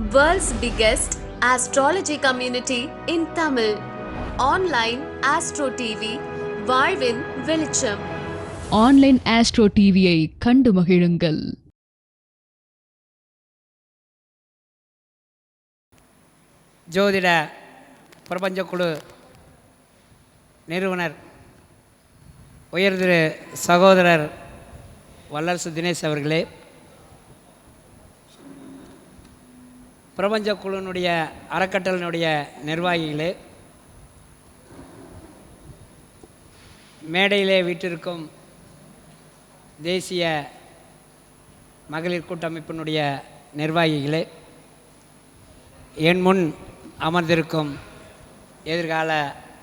World's biggest astrology community in Tamil. Online Astro TV, வாழ்வின் வெளிச்சம் online astro டிவியை கண்டு மகிழுங்கள் ஜோதிட பிரபஞ்சக்குழு நிறுவனர் உயர் திரு சகோதரர் வல்லரசு தினேஷ் அவர்களே பிரபஞ்ச குழுவினுடைய அறக்கட்டளினுடைய நிர்வாகிகளே மேடையிலே வீட்டிற்கும் தேசிய மகளிர் கூட்டமைப்பினுடைய நிர்வாகிகளே என் முன் அமர்ந்திருக்கும் எதிர்கால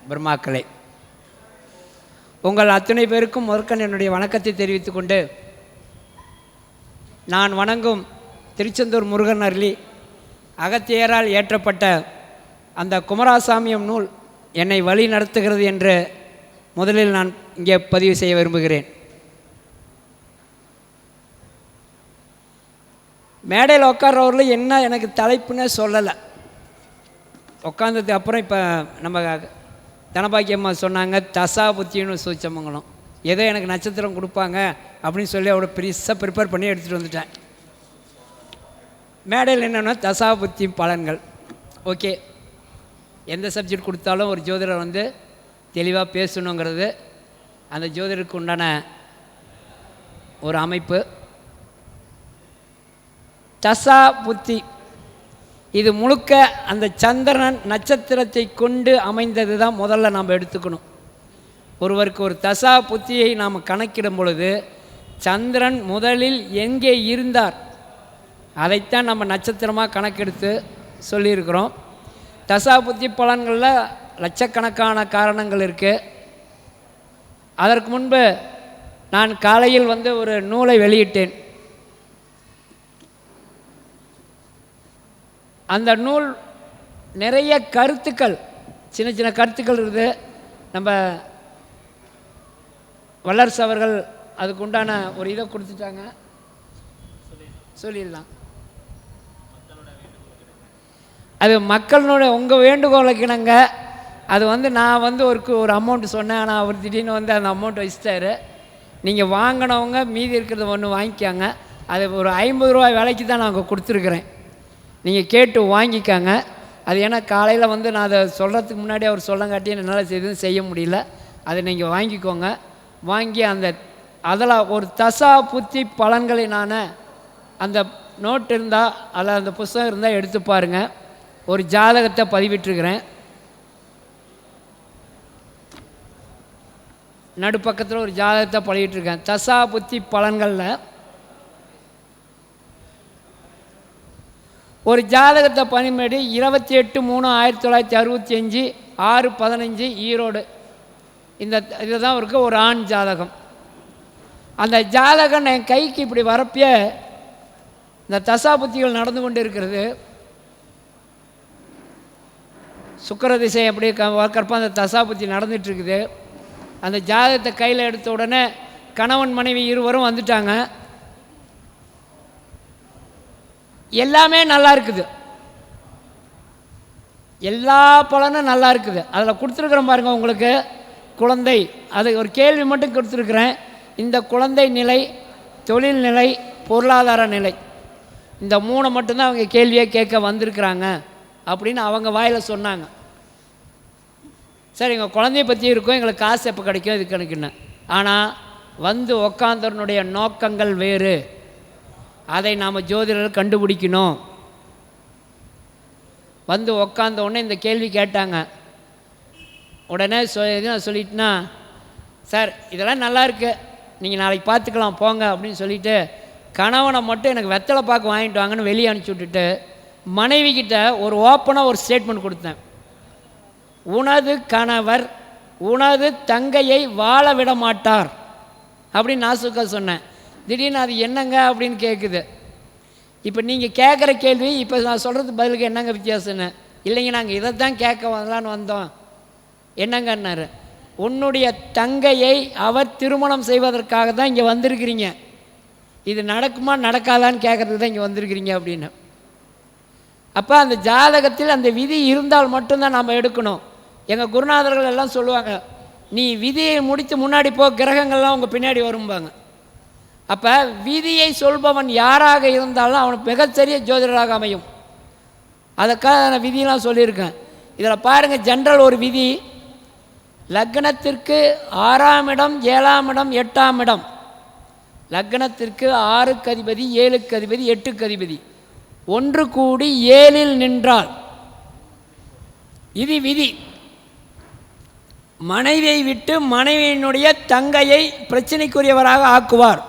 பிரம்மாக்களே உங்கள் அத்தனை பேருக்கும் முதற்கன் என்னுடைய வணக்கத்தை தெரிவித்துக்கொண்டு நான் வணங்கும் திருச்செந்தூர் முருகன் அருளி அகத்தியரால் ஏற்றப்பட்ட அந்த குமராசாமியம் நூல் என்னை வழி நடத்துகிறது என்று முதலில் நான் இங்கே பதிவு செய்ய விரும்புகிறேன். மேடையில் உட்கார்றவரில் என்ன எனக்கு தலைப்புன்னே சொல்லலை. உட்காந்ததுக்கு அப்புறம் இப்போ நம்ம தனபாக்கியம்மா சொன்னாங்க தசா புத்தின்னு சூச்சமங்கலம் ஏதோ எனக்கு நட்சத்திரம் கொடுப்பாங்க அப்படின்னு சொல்லி அவ்வளோ பெருசாக ப்ரிப்பேர் பண்ணி எடுத்துகிட்டு வந்துட்டேன் மேடையில் என்னென்னா தசா புத்தி பலன்கள். ஓகே. எந்த சப்ஜெக்ட் கொடுத்தாலும் ஒரு ஜோதிடர் வந்து தெளிவாக பேசணுங்கிறது. அந்த ஜோதிடருக்கு உண்டான ஒரு அமைப்பு. தசா புத்தி இது முழுக்க அந்த சந்திரன் நட்சத்திரத்தை கொண்டு அமைந்தது தான் முதல்ல நாம் எடுத்துக்கணும். ஒருவருக்கு ஒரு தசா புத்தியை நாம் கணக்கிடும் பொழுது சந்திரன் முதலில் எங்கே இருந்தார்? அதைத்தான் நம்ம நட்சத்திரமாக கணக்கெடுத்து சொல்லியிருக்கிறோம். தசா புத்தி பலன்களில் லட்சக்கணக்கான காரணங்கள் இருக்குது அதற்கு முன்பு நான் காலையில் வந்து ஒரு நூலை வெளியிட்டேன். அந்த நூல் நிறைய கருத்துக்கள் சின்ன சின்ன கருத்துக்கள் இருக்குது. நம்ம வல்லரசு அவர்கள் அதுக்கு உண்டான ஒரு இதை கொடுத்துட்டாங்க. சொல்லிடலாம். அது மக்களினுடைய உங்கள் வேண்டுகோளுக்கு இணங்க அது வந்து நான் வந்து ஒரு ஒரு அமௌண்ட்டு சொன்னேன் ஆனால் அவர் திடீர்னு வந்து அந்த அமௌண்ட் வச்சுட்டாரு. நீங்கள் வாங்கினவங்க மீதி இருக்கிறத ஒன்று வாங்கிக்காங்க. அது ஒரு ஐம்பது ரூபாய் விலைக்கு தான் நாங்கள் கொடுத்துருக்குறேன். நீங்கள் கேட்டு வாங்கிக்காங்க. அது ஏன்னா காலையில் வந்து நான் அதை சொல்கிறதுக்கு முன்னாடி அவர் சொல்லங்காட்டி என்னால் எதுவும் செய்ய முடியல. அதை நீங்கள் வாங்கிக்கோங்க. வாங்கி அந்த அதில் ஒரு தசா புத்தி பலன்களை நான் அந்த நோட் இருந்தால் அதில் அந்த புஸ்தகம் இருந்தால் எடுத்து பாருங்கள் ஒரு ஜாதகத்தை பதிவிட்டுருக்கிறேன். நடுப்பக்கத்தில் ஒரு ஜாதகத்தை பதிவிட்டிருக்கேன். தசா புத்தி பலன்களில் ஒரு ஜாதகத்தை பணிமேடி இருபத்தி எட்டு மூணு ஆயிரத்தி தொள்ளாயிரத்தி அறுபத்தி அஞ்சு ஆறு பதினஞ்சு ஈரோடு. இந்த இதுதான் இருக்க ஒரு ஆண் ஜாதகம். அந்த ஜாதகம் என் கைக்கு இப்படி வரப்பிய இந்த தசா புத்திகள் நடந்து கொண்டு இருக்கிறது. சுக்கர திசை அப்படி க வளர்க்குறப்ப அந்த தசாபுத்தி நடந்துட்டு இருக்குது அந்த ஜாதகத்தை கையில் எடுத்த உடனே கணவன் மனைவி இருவரும் வந்துட்டாங்க. எல்லாமே நல்லா இருக்குது. எல்லா பலனும் நல்லா இருக்குது. அதில் கொடுத்துருக்குறேன் பாருங்கள் உங்களுக்கு. குழந்தை அது ஒரு கேள்வி மட்டும் கொடுத்துருக்குறேன். இந்த குழந்தை நிலை தொழில் நிலை பொருளாதார நிலை. இந்த மூணை மட்டும்தான் அவங்க கேள்வியை கேட்க வந்திருக்கிறாங்க. அப்படின்னு அவங்க வாயில் சொன்னாங்க. சரி எங்கள் குழந்தைய பற்றி இருக்கும் எங்களுக்கு காசு எப்போ கிடைக்கும் இது கிடைக்குன்னு ஆனால் வந்து உக்காந்தவனுடைய நோக்கங்கள் வேறு. அதை நாம் ஜோதிடர் கண்டுபிடிக்கணும். வந்து உக்காந்த உடனே இந்த கேள்வி கேட்டாங்க. உடனே சொ சொல்லிட்டுனா நான் சொல்லிட்டேன்னா சார் இதெல்லாம் நல்லா இருக்கு. நீங்கள் நாளைக்கு பார்த்துக்கலாம் போங்க அப்படின்னு சொல்லிட்டு கணவனை மட்டும் எனக்கு வெத்தலை பாக்கு வாங்கிட்டு வாங்கன்னு வெளியே அனுப்பிச்சி விட்டுட்டு மனைவி கிட்ட ஒரு ஓப்பனாக ஒரு ஸ்டேட்மெண்ட் கொடுத்தேன். உனது கணவர் உனது தங்கையை வாழ விட மாட்டார். அப்படின்னு நாசுக்கா சொன்னேன். திடீர்னு அது என்னங்க அப்படின்னு கேட்குது இப்போ நீங்கள் கேட்குற கேள்வி இப்போ நான் சொல்கிறது பதிலுக்கு என்னங்க வித்தியாசம்னு? இல்லைங்க நாங்கள் இதை தான் கேட்க வரலான்னு வந்தோம். என்னங்கன்னாரு. உன்னுடைய தங்கையை அவர் திருமணம் செய்வதற்காக தான் இங்கே வந்திருக்கிறீங்க. இது நடக்குமா நடக்காதான்னு கேட்குறதுக்கு தான் இங்கே வந்திருக்கிறீங்க அப்படின்னு. அப்போ அந்த ஜாதகத்தில் அந்த விதி இருந்தால் மட்டும்தான் நம்ம எடுக்கணும். எங்கள் குருநாதர்கள் எல்லாம் சொல்லுவாங்க நீ விதியை முடித்து முன்னாடி போ கிரகங்கள்லாம் உங்கள் பின்னாடி வரும்பாங்க. அப்போ விதியை சொல்பவன் யாராக இருந்தாலும் அவனுக்கு மிகச்சரிய ஜோதிடராக அமையும். அதுக்காக நான் விதியெல்லாம் சொல்லியிருக்கேன். இதில் பாருங்கள் ஜென்ரல் ஒரு விதி. லக்னத்திற்கு ஆறாம் இடம் ஏழாம் இடம் எட்டாம் இடம். லக்னத்திற்கு ஆறுக்கு அதிபதி ஏழுக்கு அதிபதி எட்டுக்கு அதிபதி. ஒன்று கூடி ஏழில் நின்றால் இது விதி மனைவியை விட்டு மனைவியினுடைய தங்கையை பிரச்சனைக்குரியவராக ஆக்குவார்.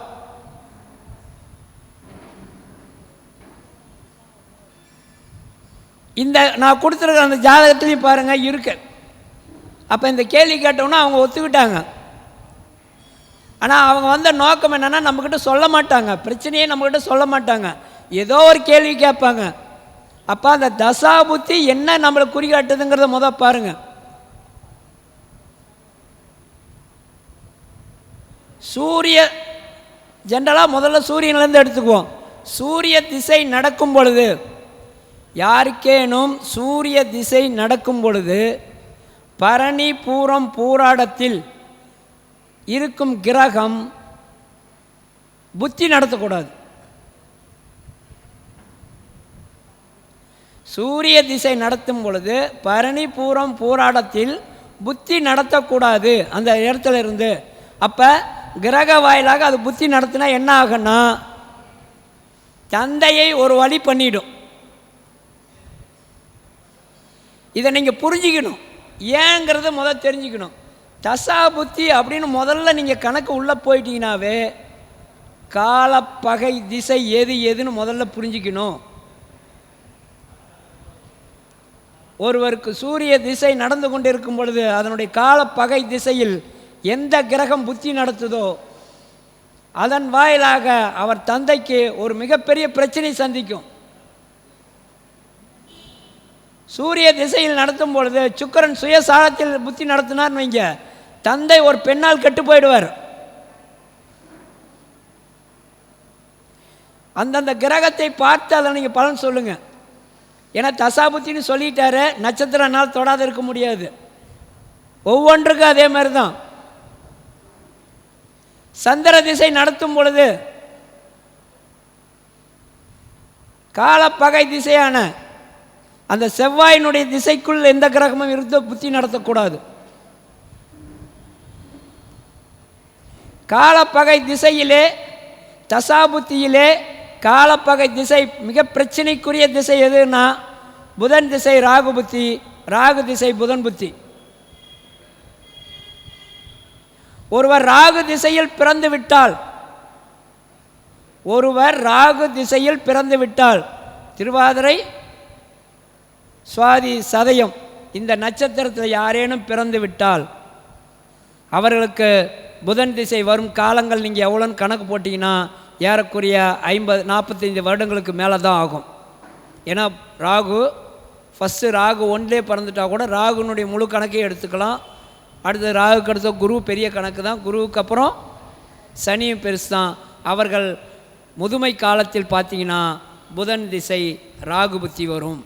இந்த நான் கொடுத்துருக்க அந்த ஜாதகத்துலேயும் பாருங்கள் இருக்கு. அப்போ இந்த கேள்வி கேட்டோம்னா அவங்க ஒத்துக்கிட்டாங்க. ஆனால் அவங்க வந்த நோக்கம் என்னென்னா நம்மக்கிட்ட சொல்ல மாட்டாங்க. பிரச்சனையே நம்மக்கிட்ட சொல்ல மாட்டாங்க. ஏதோ ஒரு கேள்வி கேட்பாங்க. அப்போ அந்த தசா புத்தி என்ன நம்மளை குறிகாட்டுதுங்கிறத முத பாருங்க. சூரிய ஜென்ரலாக முதல்ல சூரியன்லேருந்து எடுத்துக்குவோம். சூரிய திசை நடக்கும் பொழுது யாருக்கேனும் சூரிய திசை நடக்கும் பொழுது பரணி பூரம் பூராடத்தில் இருக்கும் கிரகம் புத்தி நடத்தக்கூடாது. சூரிய திசை நடத்தும் பொழுது பரணி பூரம் போராடத்தில் புத்தி நடத்தக்கூடாது அந்த இடத்துல இருந்து அப்போ கிரக வாயிலாக அது புத்தி நடத்தினா என்ன ஆகும்னா தந்தையை ஒரு வழி பண்ணிடும். இதை நீங்கள் புரிஞ்சுக்கணும். ஏங்கிறத முதல் தெரிஞ்சுக்கணும். தசா புத்தி அப்படின்னு முதல்ல நீங்கள் கணக்கு உள்ளே போயிட்டீங்கனாவே காலப்பகை திசை எது எதுன்னு முதல்ல புரிஞ்சுக்கணும். ஒருவருக்கு சூரிய திசை நடந்து கொண்டிருக்கும் பொழுது அதனுடைய காலப்பகை திசையில் எந்த கிரகம் புத்தி நடத்துதோ அதன் வாயிலாக அவர் தந்தைக்கு ஒரு மிகப்பெரிய பிரச்சனை சந்திக்கும். சூரிய திசையில் நடத்தும் பொழுது சுக்கரன் சுயசாலத்தில் புத்தி நடத்தினார்னு வைங்க தந்தை ஒரு பெண்ணால் கெட்டு போயிடுவார். அந்தந்த கிரகத்தை பார்த்து அதை நீங்கள் பலன் சொல்லுங்கள் ஏன்னா தசாபுத்தின்னு சொல்லிட்டாரு நட்சத்திரனால் தொடாத இருக்க முடியாது. ஒவ்வொன்றுக்கும் அதே மாதிரி தான் சந்திர திசை நடத்தும் பொழுது காலப்பகை திசையான அந்த செவ்வாயினுடைய திசைக்குள் எந்த கிரகமும் இருந்தோ புத்தி நடத்தக்கூடாது. காலப்பகை திசையிலே தசாபுத்தியிலே காலப்பகை திசை மிக பிரச்சனைக்குரிய திசை எதுன்னா புதன் திசை ராகு புத்தி ராகு திசை புதன் புத்தி. ஒருவர் ராகு திசையில் பிறந்து விட்டால் ஒருவர் ராகு திசையில் பிறந்து விட்டால் திருவாதிரை சுவாதி சதயம் இந்த நட்சத்திரத்தில் யாரேனும் பிறந்து விட்டால் அவர்களுக்கு புதன் திசை வரும் காலங்கள் நீங்கள் எவ்வளோன்னு கணக்கு போட்டிங்கன்னா ஏறக்குறைய ஐம்பது நாற்பத்தஞ்சு வருடங்களுக்கு மேலே தான் ஆகும். ஏன்னா ராகு ஃபஸ்ட்டு ராகு ஒன்றிலே பிறந்துட்டா கூட ராகுனுடைய முழு கணக்கையும் எடுத்துக்கலாம். அடுத்து ராகுக்கு அடுத்த குரு பெரிய கணக்கு தான். குருவுக்கு அப்புறம் சனியும் பெருசு தான். அவர்கள் முதுமை காலத்தில் பார்த்தீங்கன்னா புதன் திசை ராகு புத்தி வரும்.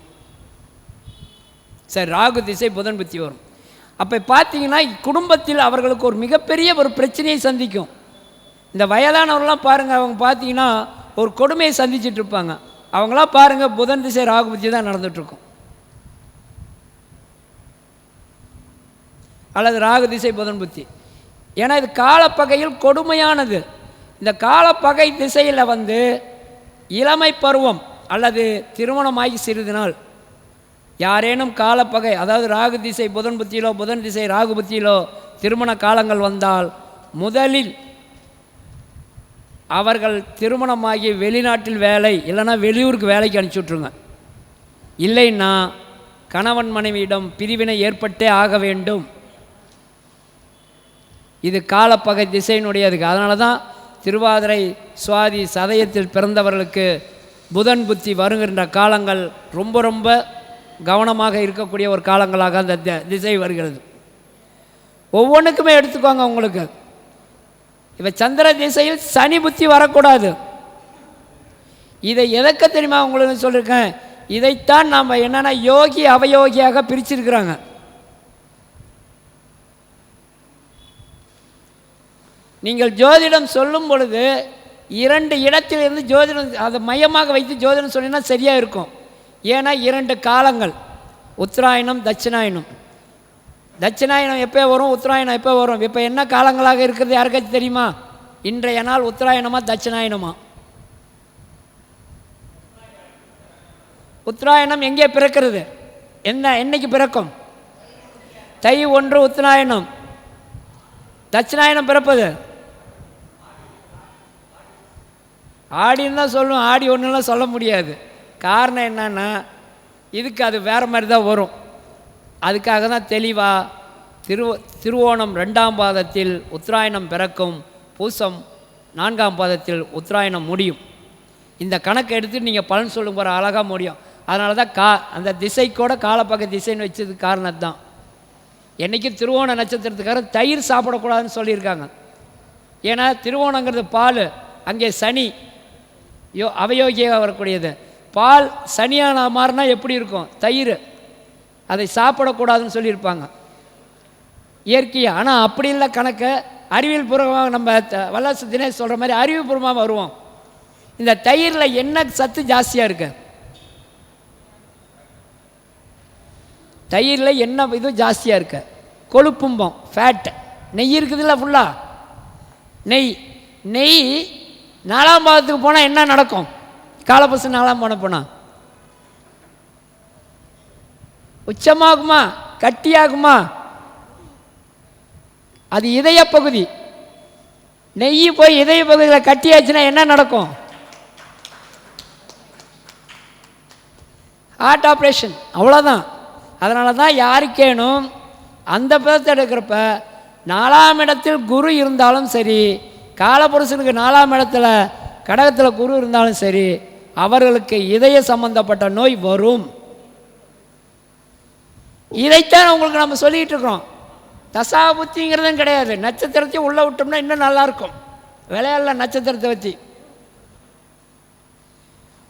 சரி ராகு திசை புதன் புத்தி வரும். அப்போ பார்த்தீங்கன்னா குடும்பத்தில் அவர்களுக்கு ஒரு மிகப்பெரிய ஒரு பிரச்சனையை சந்திக்கும். இந்த வயதானவர்கள்லாம் பாருங்கள் அவங்க பார்த்தீங்கன்னா ஒரு கொடுமையை சந்திச்சிட்டு இருப்பாங்க. அவங்களாம் பாருங்கள் புதன் திசை ராகு புத்தி தான் நடந்துகிட்ருக்கும் அல்லது ராகு திசை புதன் புத்தி. ஏன்னா இது காலப்பகையில் கொடுமையானது. இந்த காலப்பகை திசையில் வந்து இளமை பருவம் அல்லது திருமணமாகி சிறிது நாள். யாரேனும் காலப்பகை அதாவது ராகு திசை புதன் புத்தியிலோ புதன் திசை ராகு புத்தியிலோ திருமண காலங்கள் வந்தால் முதலில் அவர்கள் திருமணமாகி வெளிநாட்டில் வேலை இல்லைன்னா வெளியூருக்கு வேலைக்கு அனுப்பிச்சி விட்ருங்க இல்லைன்னா கணவன் மனைவியிடம் பிரிவினை ஏற்பட்டே ஆக வேண்டும். இது காலப்பகை திசையினுடையதுக்கு அதனால தான் திருவாதிரை சுவாதி சதயத்தில் பிறந்தவர்களுக்கு புதன் புத்தி வருகின்ற காலங்கள் ரொம்ப ரொம்ப கவனமாக இருக்கக்கூடிய ஒரு காலங்களாக அந்த தி- திசை வருகிறது. ஒவ்வொன்றுக்குமே எடுத்துக்கோங்க உங்களுக்கு. இப்போ சந்திர திசையில் சனி புத்தி வரக்கூடாது. இதை எதற்கு தெரியுமா உங்களுக்கு சொல்லியிருக்கேன் இதைத்தான் நாம் என்னென்னா யோகி அவயோகியாக பிரிச்சிருக்கிறாங்க. நீங்கள் ஜோதிடம் சொல்லும் பொழுது இரண்டு இடத்திலிருந்து ஜோதிடம் அதை மையமாக வைத்து ஜோதிடம் சொன்னீங்கன்னா சரியாக இருக்கும். ஏன்னா இரண்டு காலங்கள் உத்தராயணம் தட்சிணாயனம் தட்சிணாயனம் எப்போ வரும் உத்தராயணம் எப்போ வரும்? இப்போ என்ன காலங்களாக இருக்கிறது? யாருக்காச்சும் தெரியுமா? இன்றைய நாள் உத்தராயணமா தட்சிணாயனமா? உத்தராயணம் எங்கே பிறக்கிறது? என்ன என்னைக்கு பிறக்கும்? தை ஒன்று உத்தராயணம். தட்சிணாயனம் பிறப்பது? ஆடின்னு தான் சொல்லும் ஆடி ஒன்றுலாம் சொல்ல முடியாது. காரணம் என்னன்னா இதுக்கு அது வேறு மாதிரி தான் வரும். அதுக்காக தான் தெளிவாக திரு திருவோணம் ரெண்டாம் பாதத்தில் உத்தராயணம் பிறக்கும் பூசம் நான்காம் பாதத்தில் உத்தராயணம் முடியும். இந்த கணக்கை எடுத்து நீங்கள் பலன் சொல்லும் போகிற அழகாக முடியும். அதனால தான் கா அந்த திசைக்கூட காலப்பக்க திசைன்னு வச்சது காரணம் தான் என்றைக்கும் திருவோண நட்சத்திரத்துக்காரர் தயிர் சாப்பிடக்கூடாதுன்னு சொல்லியிருக்காங்க. ஏன்னா திருவோணங்கிறது பால் அங்கே சனி யோ அவயோகியாக வரக்கூடியது. பால் சனியான மாறினா எப்படி இருக்கும்? தயிர். அதை சாப்பிடக்கூடாதுன்னு சொல்லியிருப்பாங்க. இயற்கையாக ஆனால் அப்படி இல்லை கணக்கு. அறிவியல் பூர்வமாக நம்ம த- வல்லரசு தினேஷ் சொல்கிற மாதிரி அறிவுபூர்வமாக வருவோம். இந்த தயிரில் என்ன சத்து ஜாஸ்தியாக இருக்கு? தயிரில் என்ன இது ஜாஸ்தியாக இருக்கு? கொழுப்பும்பம் ஃபேட் நெய் இருக்குதுல்ல ஃபுல்லாக நெய். நெய் நாலாம் பாதத்துக்கு போனால் என்ன நடக்கும்? காலப்பசு நாலாம் போன? போனால் உச்சமாகுமா? கட்டியாகுமா? அது இதய பகுதி. நெய் போய் இதய பகுதியில் கட்டியாச்சுன்னா என்ன நடக்கும்? ஹார்ட் ஆப்ரேஷன் அவ்வளோதான் அதனால தான் யாருக்கேனும் அந்த பதத்தை எடுக்கிறப்ப நாலாம் இடத்தில் குரு இருந்தாலும் சரி காலபுருஷனுக்கு நாலாம் இடத்துல கடகத்தில் குரு இருந்தாலும் சரி அவர்களுக்கு இதய சம்பந்தப்பட்ட நோய் வரும். இதைத்தான் உங்களுக்கு நம்ம சொல்லிகிட்டு இருக்கிறோம் தசா புத்திங்கிறதும் கிடையாது. நட்சத்திரத்தையும் உள்ளே விட்டோம்னா இன்னும் நல்லாயிருக்கும். விளையாடல நட்சத்திரத்தை வச்சு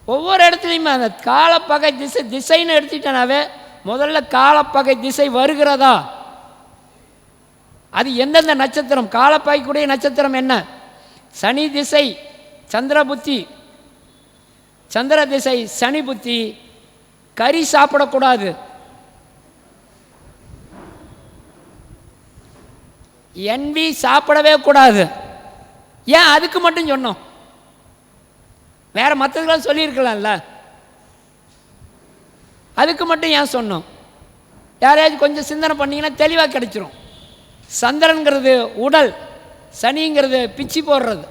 ஒவ்வொரு இடத்துலையுமே அந்த காலப்பகை திசை திசைன்னு எடுத்துட்டனாவே முதல்ல காலப்பகை திசை வருகிறதா? அது எந்தெந்த நட்சத்திரம்? காலப்பகைக்குடைய நட்சத்திரம் என்ன? சனி திசை சந்திர புத்தி. சந்திர திசை சனி புத்தி. கறி சாப்பிடக்கூடாது. என்வி சாப்பிடவே கூடாது. ஏன் அதுக்கு மட்டும் சொன்னோம்? வேற மற்றதுக்கெல்லாம் சொல்லியிருக்கலாம்ல. அதுக்கு மட்டும் ஏன் சொன்னோம்? யாரையாச்சும் கொஞ்சம் சிந்தனை பண்ணிங்கன்னா தெளிவாக கிடைச்சிரும். சந்திரனுங்கிறது உடல் சனிங்கிறது பிச்சி போடுறது.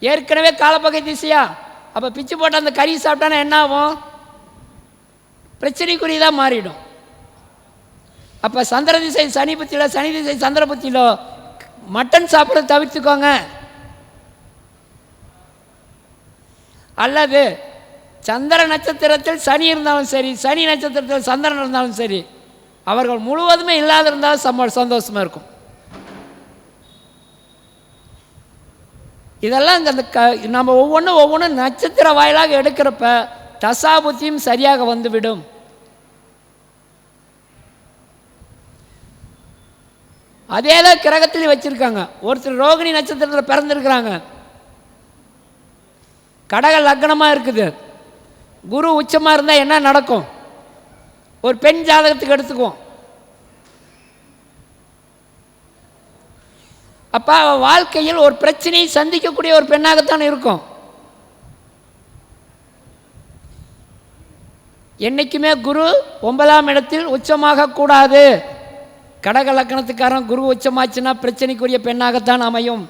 ஏற்கனவே காலப்பகை திசையா? அப்போ பிச்சு போட்ட அந்த கறி சாப்பிட்டானா என்ன ஆகும்? பிரச்சனைக்குரியதாக மாறிடும். அப்போ சந்திர திசை சனி புத்தியில் சனி திசை சந்திர புத்தியிலோ மட்டன் சாப்பிட தவிர்த்துக்கோங்க. அல்லது சந்திர நட்சத்திரத்தில் சனி இருந்தாலும் சரி சனி நட்சத்திரத்தில் சந்திரன் இருந்தாலும் சரி அவர்கள் முழுவதுமே இல்லாத இருந்தாலும் சம்ம சந்தோஷமாக இருக்கும். இதெல்லாம் இந்த அந்த க நம்ம ஒவ்வொன்றும் ஒவ்வொன்றும் நட்சத்திர வாயிலாக எடுக்கிறப்ப தசாபுத்தியும் சரியாக வந்துவிடும். அதே தான் கிரகத்திலையும் வச்சுருக்காங்க. ஒருத்தர் ரோகிணி நட்சத்திரத்தில் பிறந்திருக்கிறாங்க. கடக லக்னமாக இருக்குது. குரு உச்சமாக இருந்தால் என்ன நடக்கும்? ஒரு பெண் ஜாதகத்துக்கு எடுத்துக்குவோம். அப்போ அவள் வாழ்க்கையில் ஒரு பிரச்சனையை சந்திக்கக்கூடிய ஒரு பெண்ணாகத்தான் இருக்கும். என்றைக்குமே குரு ஒன்பதாம் இடத்தில் உச்சமாக கூடாது. கடக லக்கணத்துக்காரன் குரு உச்சமாச்சுன்னா பிரச்சனைக்குரிய பெண்ணாகத்தான் அமையும்.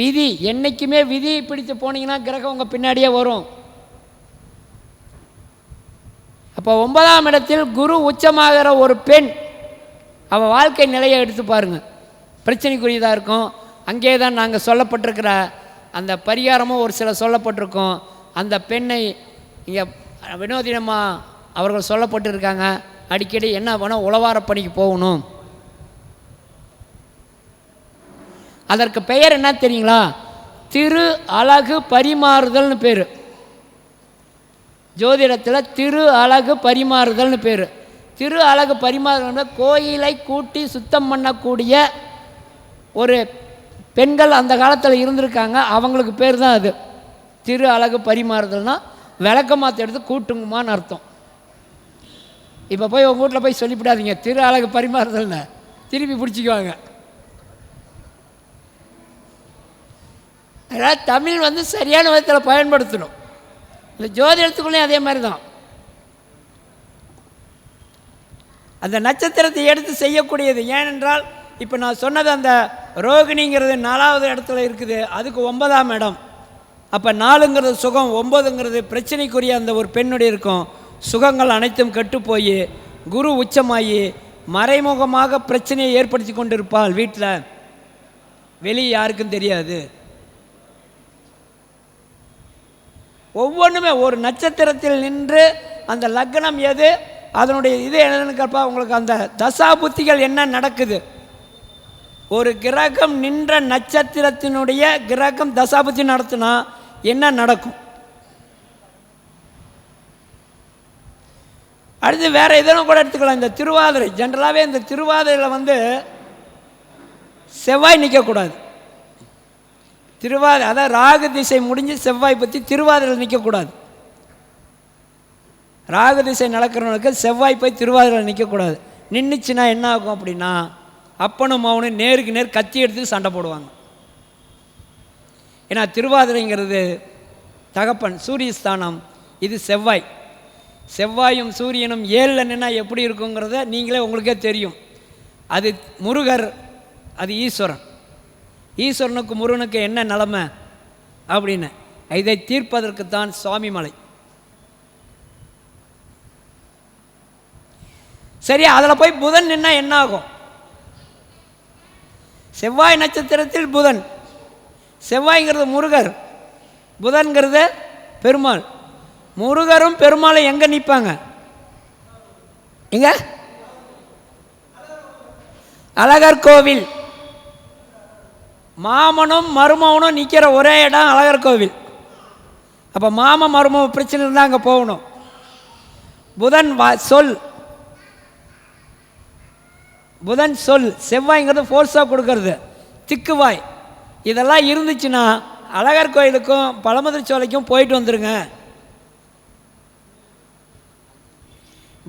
விதி என்னைக்குமே விதி பிடித்து போனீங்கன்னா கிரகம் உங்கள் பின்னாடியே வரும். அப்போ ஒன்பதாம் இடத்தில் குரு உச்சமாகிற ஒரு பெண் அவள் வாழ்க்கை நிலையை எடுத்து பாருங்க. பிரச்சனைக்குரியதாக இருக்கும். அங்கே தான் நாங்கள் சொல்லப்பட்டிருக்கிற அந்த பரிகாரமும் ஒரு சில சொல்லப்பட்டிருக்கோம். அந்த பெண்ணை இங்கே வினோதினமாக அவர்கள் சொல்லப்பட்டிருக்காங்க. அடிக்கடி என்ன வேணும் உழவார பணிக்கு போகணும். அதற்கு பெயர் என்ன தெரியுங்களா? திரு அழகு பரிமாறுதல்னு பேர். ஜோதிடத்தில் திரு அழகு பரிமாறுதல்னு பேர். திரு அழகு பரிமாறுதல் கோயிலை கூட்டி சுத்தம் பண்ணக்கூடிய ஒரு பெண்கள் அந்த காலத்தில் இருந்திருக்காங்க. அவங்களுக்கு பேர் தான் அது. திரு அழகு பரிமாறுதல்னால் விளக்கமாற்ற எடுத்து கூட்டுங்கம்மான்னு அர்த்தம். இப்போ போய் உங்கள் வீட்டில் போய் சொல்லிவிடாதீங்க. திரு அழகு பரிமாறுதல்னு. திருப்பி பிடிச்சிக்குவாங்க. அதனால் தமிழ் வந்து சரியான விதத்தில் பயன்படுத்தணும். இந்த ஜோதிடத்துக்குள்ளேயும் அதே மாதிரி தான் அந்த நட்சத்திரத்தை எடுத்து செய்யக்கூடியது ஏனென்றால் இப்போ நான் சொன்னது அந்த ரோகிணிங்கிறது நாலாவது இடத்துல இருக்குது. அதுக்கு ஒன்பதாம் இடம். அப்போ நாலுங்கிறது சுகம் ஒம்பதுங்கிறது பிரச்சனைக்குரிய அந்த ஒரு பெண்ணுடைய இருக்கும். சுகங்கள் அனைத்தும் கெட்டு போய் குரு உச்சமாகி மறைமுகமாக பிரச்சனையை ஏற்படுத்தி கொண்டிருப்பாள் வீட்டில் வெளியே யாருக்கும் தெரியாது. ஒவ்வொன்றுமே ஒரு நட்சத்திரத்தில் நின்று அந்த லக்னம் எது? அதனுடைய இது என்னன்னு கேட்பா உங்களுக்கு அந்த தசா புத்திகள் என்ன நடக்குது? ஒரு கிரகம் நின்ற நட்சத்திரத்தினுடைய கிரகம் தசாபுத்தி நடத்தினா என்ன நடக்கும்? அடுத்து வேறு எதனும் கூட எடுத்துக்கலாம். இந்த திருவாதிரை ஜென்ரலாகவே இந்த திருவாதிரையில் வந்து செவ்வாய் நிற்கக்கூடாது திருவாதிரை அதான் ராகு திசை முடிஞ்சு செவ்வாய் பற்றி திருவாதிரையில் நிற்கக்கூடாது ராகு திசை நடக்கிறவனுக்கு செவ்வாய் போய் திருவாதிரையில் நிற்கக்கூடாது நின்றுச்சுன்னா என்ன ஆகும் அப்படின்னா அப்பனும் மவனும் நேருக்கு நேர் கத்தி எடுத்து சண்டை போடுவாங்க. ஏன்னா திருவாதிரைங்கிறது தகப்பன் சூரியஸ்தானம் இது செவ்வாய். செவ்வாயும் சூரியனும் ஏழில் நின்னா எப்படி இருக்குங்கிறத நீங்களே உங்களுக்கே தெரியும். அது முருகர் அது ஈஸ்வரன். ஈஸ்வரனுக்கு முருகனுக்கு என்ன நிலமை? அப்படின்னு. இதை தீர்ப்பதற்குத்தான் சுவாமி மலை சரி அதில் போய் புதன் நின்னா என்ன ஆகும்? செவ்வாய் நட்சத்திரத்தில் புதன். செவ்வாய்ங்கிறது முருகர். புதன்கிறது பெருமாள். முருகரும் பெருமாளும் எங்கே நிற்பாங்க எங்க? அழகர் கோவில். மாமனும் மருமவனும் நிற்கிற ஒரே இடம் அழகர் கோவில். அப்போ மாமன் மருமவ பிரச்சனை இருந்தால் அங்கே போகணும். புதன் வா சொல். புதன் சொல் செவ்வாய்ங்கிறது ஃபோர்ஸாக கொடுக்கறது. திக்குவாய் இதெல்லாம் இருந்துச்சுன்னா அழகர் கோயிலுக்கும் பழமுதிர்ச்சோலைக்கும் போயிட்டு வந்துருங்க.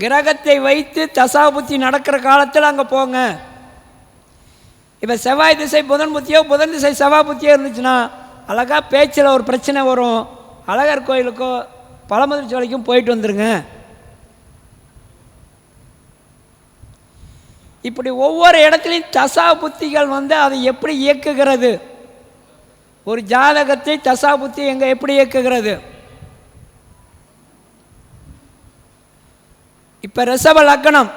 கிரகத்தை வைத்து தசாபுத்தி நடக்கிற காலத்தில் அங்கே போங்க. இப்போ செவ்வாய் திசை புதன் புத்தியோ புதன் திசை செவ்வாய் புத்தியோ இருந்துச்சுன்னா அழகாக பேச்சில் ஒரு பிரச்சனை வரும். அழகர் கோயிலுக்கோ பழமுதிர்ச்சோலைக்கும் போயிட்டு வந்துருங்க. இப்படி ஒவ்வொரு இடத்துலையும் தசா புத்திகள் வந்து அதை எப்படி இயக்குகிறது? ஒரு ஜாதகத்தை தசா புத்தி எங்கே எப்படி இயக்குகிறது? இப்போ ரிஷப லக்கணம்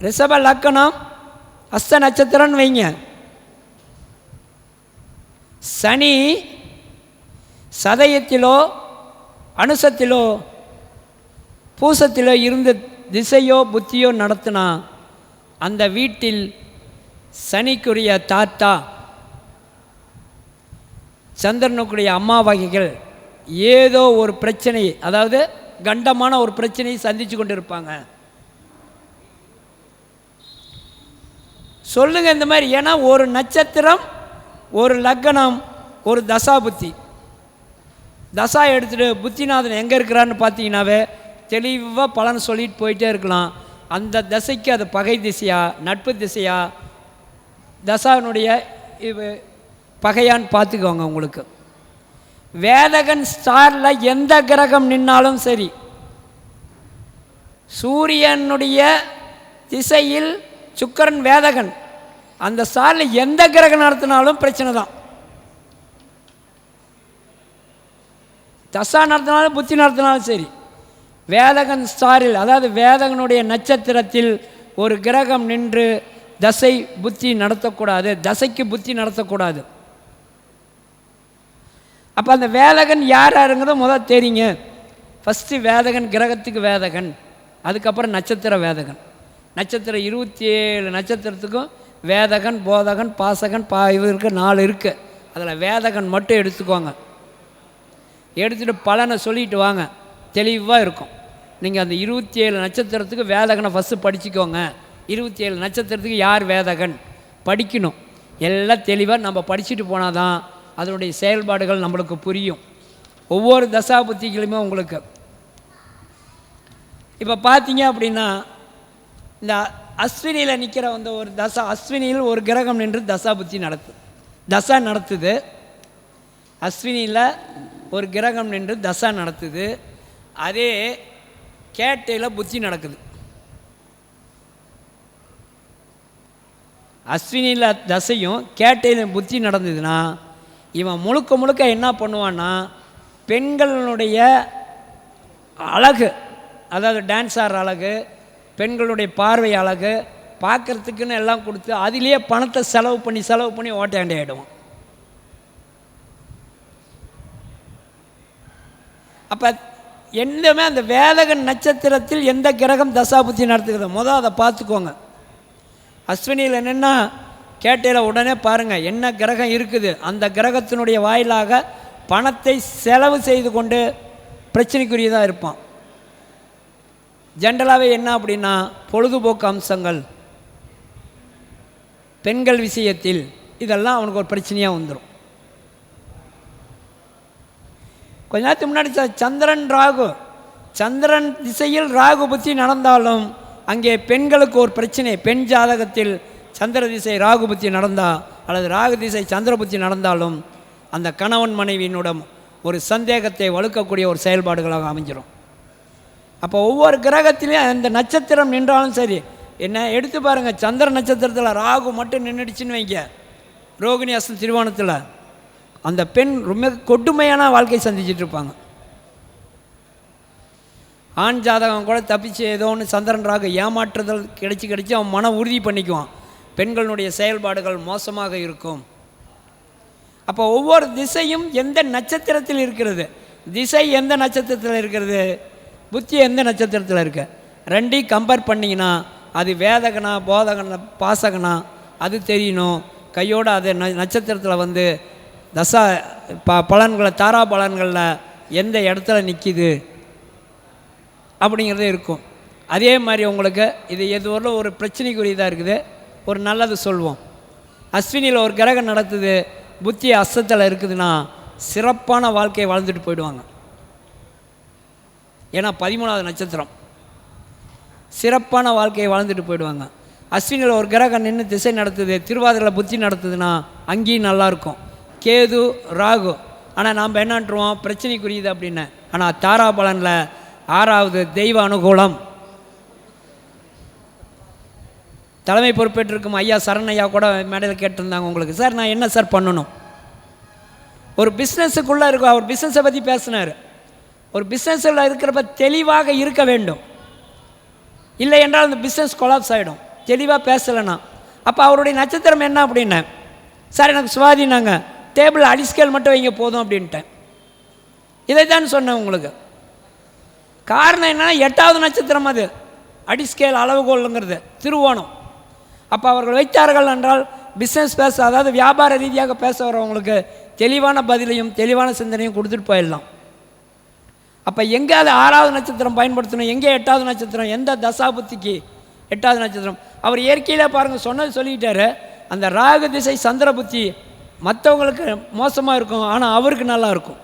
ரிஷப லக்கணம் அஸ்த நட்சத்திரம்னு வைங்க. சனி சதயத்திலோ அனுசத்திலோ பூசத்திலோ இருந்த திசையோ புத்தியோ நடத்தினா அந்த வீட்டில் சனிக்குரிய தாத்தா சந்திரனுக்குரிய அம்மா வகைகள் ஏதோ ஒரு பிரச்சனை அதாவது கண்டமான ஒரு பிரச்சனையை சந்தித்து கொண்டு இருப்பாங்க சொல்லுங்க இந்த மாதிரி ஏன்னா ஒரு நட்சத்திரம் ஒரு லக்னம் ஒரு தசா புத்தி. தசா எடுத்துகிட்டு புத்திநாதன் எங்கே இருக்கிறான்னு பார்த்தீங்கன்னாவே தெளிவாக பலன் சொல்லிட்டு போயிட்டே இருக்கலாம். அந்த தசைக்கு அது பகை திசையா நட்பு திசையா தசாவினுடைய பகையான்னு பார்த்துக்கோங்க உங்களுக்கு. வேதகன் ஸ்டாரில் எந்த கிரகம் நின்னாலும் சரி சூரியனுடைய திசையில் சுக்கரன் வேதகன். அந்த ஸ்டாரில் எந்த கிரகம் நடத்தினாலும் பிரச்சனை தான். தசா நடத்தினாலும் புத்தி நடத்தினாலும் சரி வேதகன் ஸ்டாரில் அதாவது வேதகனுடைய நட்சத்திரத்தில் ஒரு கிரகம் நின்று தசை புத்தி நடத்தக்கூடாது தசைக்கு புத்தி நடத்தக்கூடாது. அப்போ அந்த வேதகன் யார் யாருங்கிறத முதல் தெரியுங்க. ஃபஸ்ட்டு வேதகன் கிரகத்துக்கு வேதகன். அதுக்கப்புறம் நட்சத்திர வேதகன். நட்சத்திரம் இருபத்தி ஏழு நட்சத்திரத்துக்கும் வேதகன் போதகன் பாசகன் பா இது இருக்குது நாலு இருக்குது அதில் வேதகன் மட்டும் எடுத்துக்கோங்க. எடுத்துகிட்டு பலனை சொல்லிட்டு வாங்க. தெளிவாக இருக்கும். நீங்கள் அந்த இருபத்தி ஏழு நட்சத்திரத்துக்கு வேதகனை ஃபஸ்ட்டு படிச்சுக்கோங்க. இருபத்தி ஏழு நட்சத்திரத்துக்கு யார் வேதகன்? படிக்கணும். எல்லாம் தெளிவாக நம்ம படிச்சுட்டு போனால் தான் அதனுடைய செயல்பாடுகள் நம்மளுக்கு புரியும். ஒவ்வொரு தசாபுத்திகளுமே உங்களுக்கு. இப்போ பார்த்தீங்க அப்படின்னா இந்த அஸ்வினியில் நிற்கிற அந்த ஒரு தசா அஸ்வினியில் ஒரு கிரகம் நின்று தசாபுத்தி நடத்துது தசா நடத்துது. அஸ்வினியில் ஒரு கிரகம் நின்று தசா நடத்துது. அதே கேட்டையில் புத்தி நடக்குது. அஸ்வினியில் தசையும் கேட்டையில் புத்தி நடந்ததுன்னா இவன் முழுக்க முழுக்க என்ன பண்ணுவான்னா பெண்களுடைய அழகு அதாவது டான்ஸ் ஆடுற அழகு பெண்களுடைய பார்வை அழகு பார்க்கறதுக்குன்னு எல்லாம் கொடுத்து அதிலேயே பணத்தை செலவு பண்ணி செலவு பண்ணி ஓட்டாண்டி ஆகிடுவான் அப்போ எந்தமே அந்த வேதகன் நட்சத்திரத்தில் எந்த கிரகம் தசாபுத்தி நடத்துகிறது முதல் அதை பார்த்துக்கோங்க. அஸ்வினியில் என்னென்னா கேட்டையில் உடனே பாருங்கள் என்ன கிரகம் இருக்குது? அந்த கிரகத்தினுடைய வாயிலாக பணத்தை செலவு செய்து கொண்டு பிரச்சனைக்குரியதாக இருப்பான். ஜென்ரலாகவே என்ன அப்படின்னா பொழுதுபோக்கு அம்சங்கள் பெண்கள் விஷயத்தில் இதெல்லாம் அவனுக்கு ஒரு பிரச்சனையாக வந்துடும் கொஞ்ச நேரத்துக்கு முன்னாடி சந்திரன் ராகு. சந்திரன் திசையில் ராகு புத்தி நடந்தாலும் அங்கே பெண்களுக்கு ஒரு பிரச்சனை. பெண் ஜாதகத்தில் சந்திர திசை ராகு புத்தி நடந்தால் அல்லது ராகு திசை சந்திர புத்தி நடந்தாலும் அந்த கணவன் மனைவியினுடன் ஒரு சந்தேகத்தை வலுக்கக்கூடிய ஒரு செயல்பாடுகளாக அமைஞ்சிடும் அப்போ ஒவ்வொரு கிரகத்திலையும் அந்த நட்சத்திரம் நின்றாலும் சரி என்ன எடுத்து பாருங்கள் சந்திர நட்சத்திரத்தில் ராகு மட்டும் நின்றுடுச்சுன்னு வைங்க. ரோகிணி அசன் திருவோணத்தில் அந்த பெண் ரொம்ப கொடுமையான வாழ்க்கை சந்திச்சிட்டு இருப்பாங்க. ஆண் ஜாதகம் கூட தப்பிச்சு ஏதோ ஒன்று சந்திரன் ராகு ஏமாற்றுதல் கிடைச்சி கிடைச்சி அவன் மன உறுதி பண்ணிக்குவான். பெண்களுடைய செயல்பாடுகள் மோசமாக இருக்கும். அப்போ ஒவ்வொரு திசையும் எந்த நட்சத்திரத்தில் இருக்கிறது? திசை எந்த நட்சத்திரத்தில் இருக்கிறது? புத்தி எந்த நட்சத்திரத்தில் இருக்கு? ரெண்டையும் கம்பேர் பண்ணிங்கன்னா அது வேதகனா போதகனா பாசகனா அது தெரியணும். கையோடு அது ந- நட்சத்திரத்தில் வந்து தசா ப பலன்களை தாரா பலன்களில் எந்த இடத்துல நிற்கிது அப்படிங்கிறது இருக்கும். அதே மாதிரி உங்களுக்கு இது எதுவரை ஒரு பிரச்சனைக்குரியதாக இருக்குது. ஒரு நல்லது சொல்வோம். அஸ்வினியில் ஒரு கிரகம் நடத்துது புத்தி அஸ்தத்தில் இருக்குதுன்னா சிறப்பான வாழ்க்கையை வாழ்ந்துட்டு போயிடுவாங்க. ஏன்னா பதிமூணாவது நட்சத்திரம். சிறப்பான வாழ்க்கையை வாழ்ந்துட்டு போயிடுவாங்க. அஸ்வினியில் ஒரு கிரகம் நின்று திசை நடத்துது திருவாதிரில் புத்தி நடத்துதுன்னா அங்கேயும் நல்லாயிருக்கும் கேது ராகு. ஆனால் நாம் என்னன்றுவோம் பிரச்சனைக்குரியது அப்படின்னு. ஆனால் தாராபலனில் ஆறாவது தெய்வ அனுகூலம். தலைமை பொறுப்பேற்றிருக்கும் ஐயா சரண் ஐயா கூட மேடையில் கேட்டிருந்தாங்க உங்களுக்கு. சார் நான் என்ன சார் பண்ணணும்? ஒரு பிஸ்னஸுக்குள்ளே இருக்கும் அவர் பிஸ்னஸை பற்றி பேசினார். ஒரு பிஸ்னஸில் இருக்கிறப்ப தெளிவாக இருக்க வேண்டும். இல்லை என்றால் அந்த பிஸ்னஸ் கொலாப்ஸ் ஆகிடும் தெளிவாக பேசலைன்னா. அப்போ அவருடைய நட்சத்திரம் என்ன அப்படின்னேன் சார் எனக்கு சுவாதினாங்க. டேபிள் அடிஸ்கேல் மட்டும் வைங்க போதும் அப்படின்ட்டேன். இதை தான் சொன்னேன் உங்களுக்கு. காரணம் என்னன்னா எட்டாவது நட்சத்திரம் அது. அடிஸ்கேல் அளவுகோலுங்கிறது. திருவோணம். அப்போ அவர்கள் வைத்தார்கள் என்றால் பிஸ்னஸ் பேச அதாவது வியாபார ரீதியாக பேச வரவங்களுக்கு தெளிவான பதிலையும் தெளிவான சிந்தனையும் கொடுத்துட்டு போயிடலாம். அப்போ எங்கே அது ஆறாவது நட்சத்திரம் பயன்படுத்தணும் எங்கே எட்டாவது நட்சத்திரம் எந்த தசாபுத்திக்கு எட்டாவது நட்சத்திரம்? அவர் இயற்கையில் பாருங்கள் சொன்னது சொல்லிக்கிட்டாரு அந்த ராகு திசை சந்திர புத்தி மற்றவங்களுக்கு மோசமாக இருக்கும் ஆனால் அவருக்கு நல்லா இருக்கும்.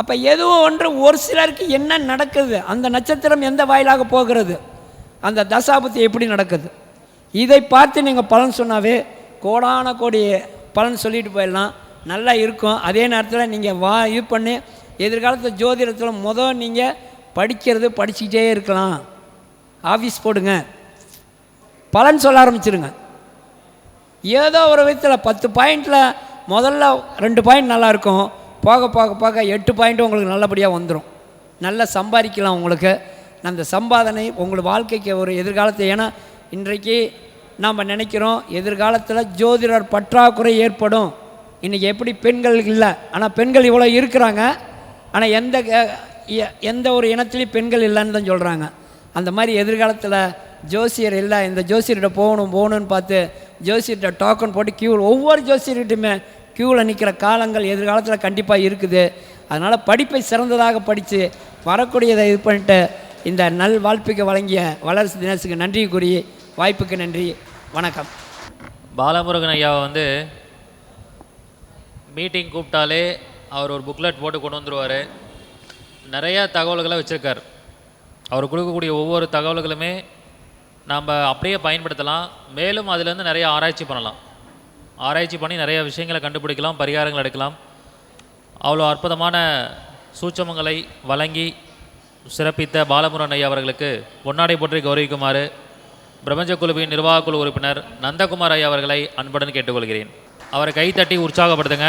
அப்போ எதுவும் ஒன்று ஒரு சிலருக்கு என்ன நடக்குது அந்த நட்சத்திரம் எந்த வாயிலாக போகிறது? அந்த தசாபுத்தி எப்படி நடக்குது? இதை பார்த்து நீங்கள் பலன் சொன்னாவே கோடான கோடி பலன் சொல்லிட்டு போயிடலாம். நல்லா இருக்கும். அதே நேரத்தில் நீங்கள் வா இது பண்ணி. எதிர்காலத்தில் ஜோதிடத்தில் முதல் நீங்கள் படிக்கிறது படிச்சுக்கிட்டே இருக்கலாம். ஆஃபீஸ் போடுங்க. பலன் சொல்ல ஆரம்பிச்சிருங்க. ஏதோ ஒரு விதத்தில் பத்து பாயிண்டில் முதல்ல ரெண்டு பாயிண்ட் நல்லா இருக்கும். போக போக போக எட்டு பாயிண்ட்டும் உங்களுக்கு நல்லபடியாக வந்துடும் நல்லா சம்பாதிக்கலாம் உங்களுக்கு. அந்த சம்பாதனை உங்கள் வாழ்க்கைக்கு ஒரு எதிர்காலத்தை ஏன்னா இன்றைக்கு நாம் நினைக்கிறோம் எதிர்காலத்தில் ஜோதிடர் பற்றாக்குறை ஏற்படும். இன்றைக்கி எப்படி பெண்கள் இல்லை ஆனால் பெண்கள் இவ்வளோ இருக்கிறாங்க. ஆனால் எந்த க- எந்த ஒரு இனத்துலேயும் பெண்கள் இல்லைன்னு தான் சொல்கிறாங்க அந்த மாதிரி எதிர்காலத்தில் ஜோசியர் இல்லை இந்த ஜோசியர்கிட்ட போகணும் போகணும்னு பார்த்து ஜோசியர்கிட்ட டோக்கன் போட்டு க்யூவில் ஒவ்வொரு ஜோசியர்கிட்டையுமே க்யூவில் நிற்கிற காலங்கள் எதிர்காலத்தில் கண்டிப்பாக இருக்குது. அதனால் படிப்பை சிறந்ததாக படித்து வரக்கூடியதை இது பண்ணிட்டு இந்த நல் வாழ்ப்புக்கு வழங்கிய வளர்ச்சி தினேசுக்கு நன்றி கூறி வாய்ப்புக்கு நன்றி. வணக்கம். பாலமுருகன் ஐயாவை வந்து மீட்டிங் கூப்பிட்டாலே அவர் ஒரு புக்லெட் போட்டு கொண்டு வந்துருவார். நிறைய தகவல்களை வச்சுருக்கார். அவர் கொடுக்கக்கூடிய ஒவ்வொரு தகவல்களுமே நாம் அப்படியே பயன்படுத்தலாம். மேலும் அதுலேருந்து நிறைய ஆராய்ச்சி பண்ணலாம். ஆராய்ச்சி பண்ணி நிறைய விஷயங்களை கண்டுபிடிக்கலாம் பரிகாரங்கள் எடுக்கலாம். அவ்வளோ அற்புதமான சூட்சமங்களை வழங்கி சிறப்பித்த பாலமுருகன் ஐயா அவர்களுக்கு பொன்னாடை போற்றி கௌரவிக்குமாறு பிரபஞ்ச குழுவின் நிர்வாக குழு உறுப்பினர் நந்தகுமார் ஐயா அவர்களை அன்புடன் கேட்டுக்கொள்கிறேன். அவரை கைத்தட்டி உற்சாகப்படுத்துங்க.